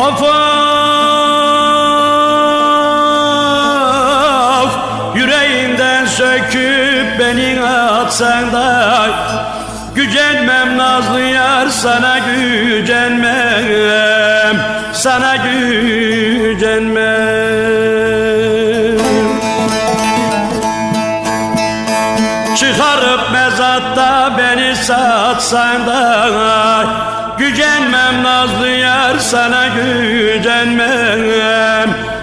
Of Yüreğinden söküp beni atsan da Gücenmem nazlı yar sana gücenmem Sana gücenmem. Çıkarıp mezatta beni satsan da Gücenmem nazlı yar sana gücenmem.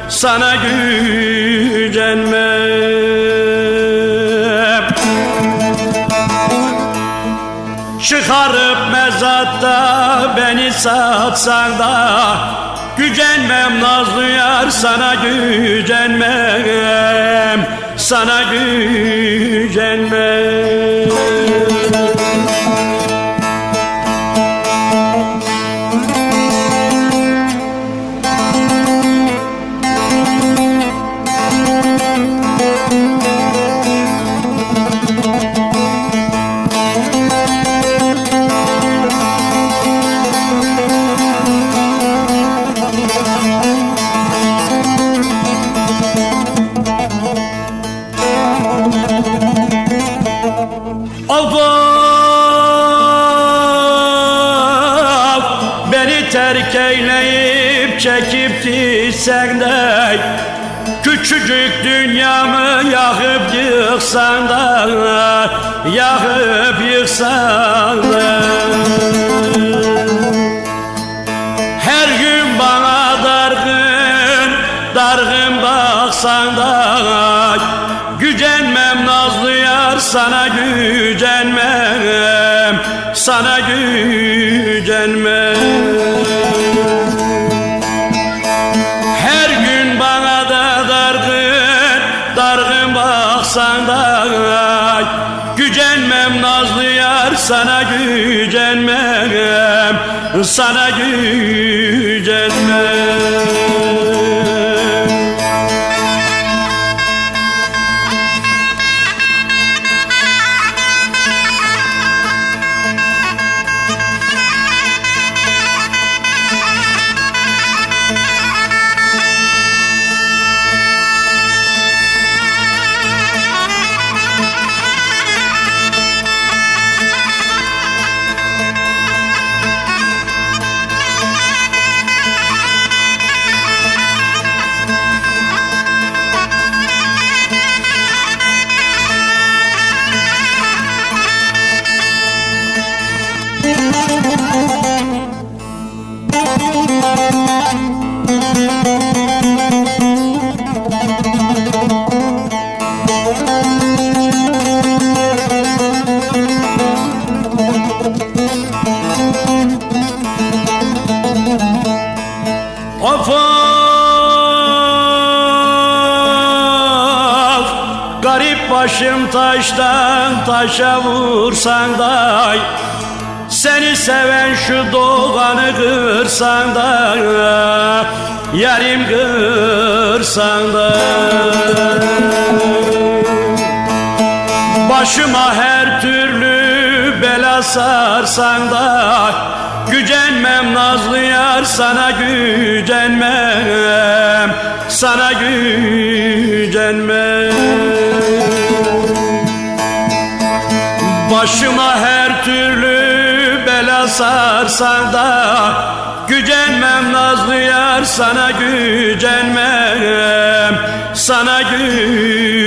Sana gücenmem. Çıkarıp mezatta beni satsan da Gücenmem nazlı yar sana gücenmem. Sana gücenmem terk eyleyip çekip gitsen de Küçücük dünyamı yakıp yıksan da Yakıp yıksan da. Her gün bana dargın, dargın baksan da Gücenmem nazlı yar sana gücenmem Sana gücenmem baksan da Gücenmem nazlı yar sana gücenmem Sana gücenmem Garip başım taştan taşa vursan da Seven şu doğanı kırsan da Yarim kırsan da. Başıma her türlü bela sarsan da Gücenmem nazlı yar sana gücenmem Sana gücenmem. Başıma her türlü bela sarsan da Gücenmem nazlı yar sana gücenmem Sana gücenmem